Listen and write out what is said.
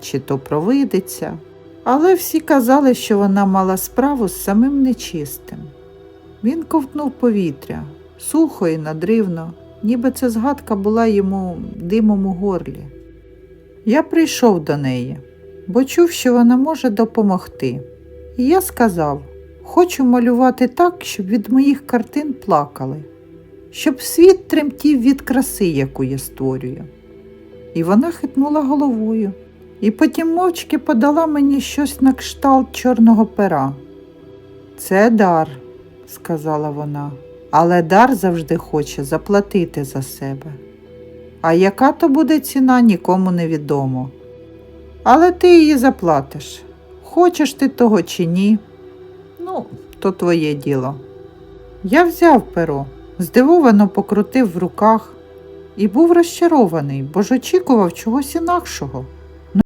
чи то провидиця. Але всі казали, що вона мала справу з самим нечистим. Він ковтнув повітря, сухо і надривно, ніби ця згадка була йому димом у горлі. Я прийшов до неї, бо чув, що вона може допомогти. І я сказав: хочу малювати так, щоб від моїх картин плакали, щоб світ тремтів від краси, яку я створюю. І вона хитнула головою, і потім мовчки подала мені щось на кшталт чорного пера. Це дар, сказала вона, але дар завжди хоче заплатити за себе. А яка то буде ціна, нікому не відомо. Але ти її заплатиш. Хочеш ти того чи ні? Ну, то твоє діло. Я взяв перо, здивовано покрутив в руках і був розчарований, бо ж очікував чогось інакшого.